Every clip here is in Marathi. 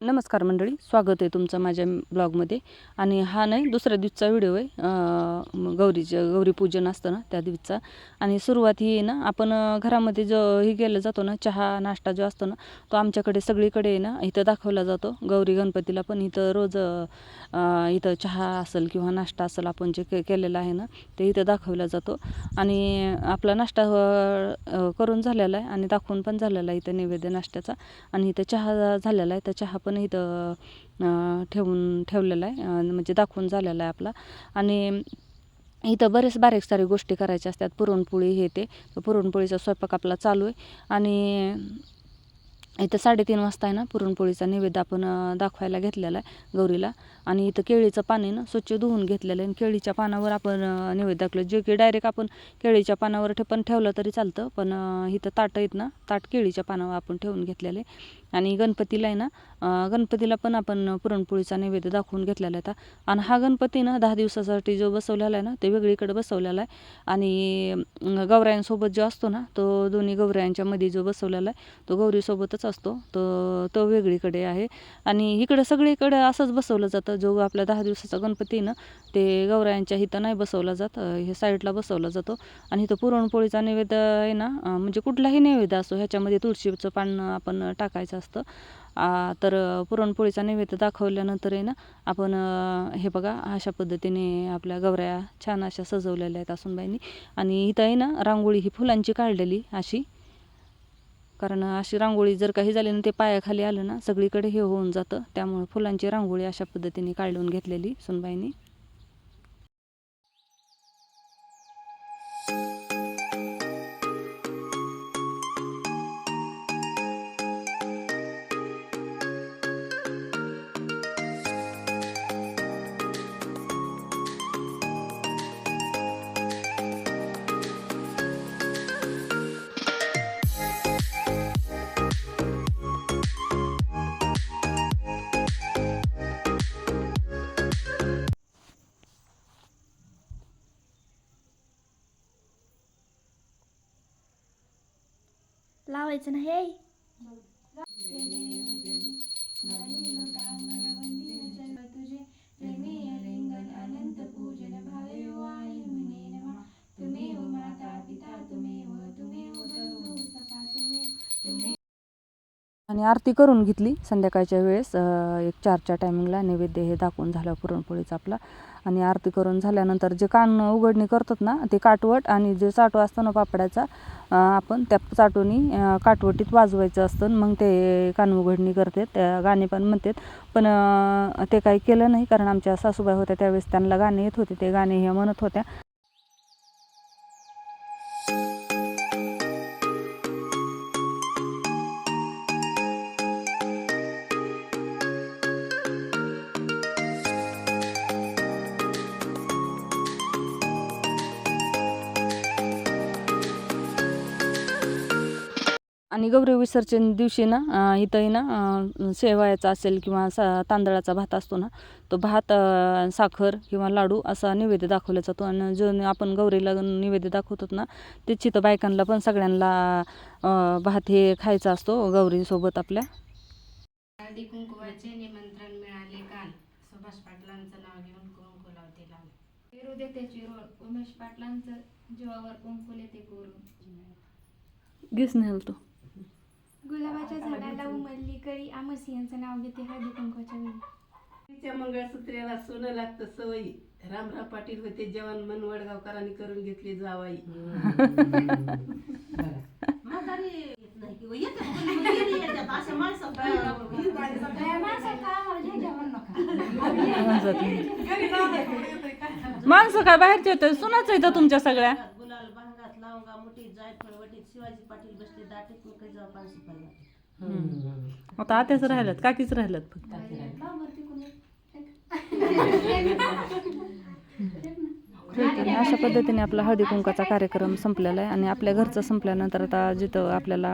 नमस्कार मंडळी स्वागत आहे तुमचं माझ्या ब्लॉगमध्ये. आणि हा नाही दुसऱ्या दिवसचा व्हिडिओ आहे. गौरीचं गौरीपूजन असतं ना त्या दिवसचा. आणि सुरुवात ही आहे ना आपण घरामध्ये जो हे केलं जातो ना चहा नाश्ता जो असतो ना तो आमच्याकडे सगळीकडे आहे ना इथं दाखवला जातो. गौरी गणपतीला पण इथं रोज इथं चहा असेल किंवा नाश्ता असेल आपण जे के केलेलं आहे ना ते इथं दाखवला जातो. आणि आपला नाश्ता करून झालेला आहे आणि दाखवून पण झालेला आहे इथं नैवेद्य नाश्त्याचा. आणि इथं चहा झालेला आहे तर चहा पण इथं ठेवून ठेवलेला आहे. म्हणजे दाखवून झालेला आहे आपला. आणि इथं बरेच बारीक सारी गोष्टी करायच्या असतात. पुरणपोळी हे ते. पुरणपोळीचा स्वयंपाक आपला चालू आहे. आणि इथं साडेतीन वाजता आहे ना पुरणपोळीचा नैवेद्य आपण दाखवायला घेतलेला आहे गौरीला. आणि इथं केळीचं पाणी ना स्वच्छ धुवून घेतलेलं आहे. आणि केळीच्या पानावर आपण निवेद नैवेद्य दाखवलं. जे की डायरेक्ट आपण केळीच्या पानावर ठे पण ठेवलं तरी चालतं. पण इथं ताट आहेत ना ताट केळीच्या पानावर आपण ठेवून घेतलेलं. आहे आणि गणपतीला आहे ना गणपतीला पण आपण पुरणपोळीचा नैवेद्य दाखवून घेतलेला होता आणि हा गणपती ना दहा दिवसासाठी जो बसवलेला आहे ना ते वेगळीकडे बसवलेला आहे. आणि अं, गौरायांसोबत जो असतो ना तो दोन्ही गौरायांच्या मध्ये जो बसवलेला आहे तो गौरीसोबतच असतो. तो तो वेगळीकडे आहे. आणि इकडं सगळीकडे असंच बसवलं जातं. जो आपला दहा दिवसाचा गणपती ना ते गौरायांच्या इथं नाही बसवला जात. हे साईडला बसवला जातो. आणि इथं पुरणपोळीचा नैवेद्य आहे ना म्हणजे कुठलाही नैवेद्य असो ह्याच्यामध्ये तुळशीचं पान आपण टाकायचं असतं. तर पुरणपोळीचा नैवेद्य दाखवल्यानंतर आहे ना आपण हे बघा अशा पद्धतीने आपल्या गवऱ्या छान अशा सजवलेल्या आहेत असूनबाईंनी आणि इथं आहे ना रांगोळी ही फुलांची काढलेली अशी. कारण अशी रांगोळी जर काही झाली ना ते पायाखाली आलं ना सगळीकडे हे होऊन जातं. त्यामुळे फुलांची रांगोळी अशा पद्धतीने काढून घेतलेली सुनबाईंनी लावायचं ना हे. आणि आरती करून घेतली संध्याकाळच्या वेळेस एक चारच्या टायमिंगला नैवेद्य हे दाखवून झालं पुरणपोळीचा आपला. आणि आरती करून झाल्यानंतर जे कान उघडणी करतात ना ते काटवट आणि जे चाटू असतं ना पापडाचा आपण त्या चाटूनी काटवटीत वाजवायचं असतं आणि मग ते कान उघडणी करतात त्या गाणे पण म्हणतात. पण ते काही केलं नाही कारण आमच्या सासूबाई होत्या त्यावेळेस त्यांना गाणे येत होते. ते गाणे हे म्हणत होत्या. आणि गौरी विसर्जन दिवशी ना इथंही ना शेवयाचा असेल किंवा सा तांदळाचा भात असतो ना तो भात साखर किंवा लाडू असा नैवेद्य दाखवला जातो. आणि जो आपण गौरीला नैवेद्य दाखवतो ना तेच इथं बायकांना पण सगळ्यांना भात हे खायचा असतो गौरीसोबत आपल्या. हळदी कुंकुवाचे निमंत्रण मिळाले काल. सुभाष पाटलांचं नाव घेऊन कुंकू लावते लाल. पेरू दे त्याची रोड उमेश पाटलांचं जीवावर कुंकुले ते कोरून घेस नाही तो आमस यांचं नाव घेते हळदी कुंकवाच्या वेळी. तिच्या मंगळसूत्रेला सोनं लागतं सवयी रामराव पाटील होते जवान मन वडगावकरांनी करून घेतली जावाई. माणसं काय बाहेरचे होते? सुनाच येतं तुमच्या सगळ्या. गुलाल भांगात लावगा मुठीत जायफळ वटीत शिवाजी पाटील बसले दाटीत मग काही जाऊ पानशी पडला आता आत्याच राहिल्यात काकीच राहिल्यात फक्त. अशा पद्धतीने आपला हळदी कुंकाचा कार्यक्रम संपलेला आहे आणि आपल्या घरचा संपल्यानंतर आता जिथं आपल्याला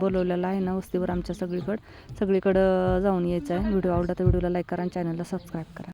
बोलवलेलं आहे ना वस्तीवर आमच्या सगळीकडं सगळीकडं जाऊन यायचं आहे. व्हिडिओ आवडला तर व्हिडिओला लाईक करा आणि चॅनलला सबस्क्राईब करा.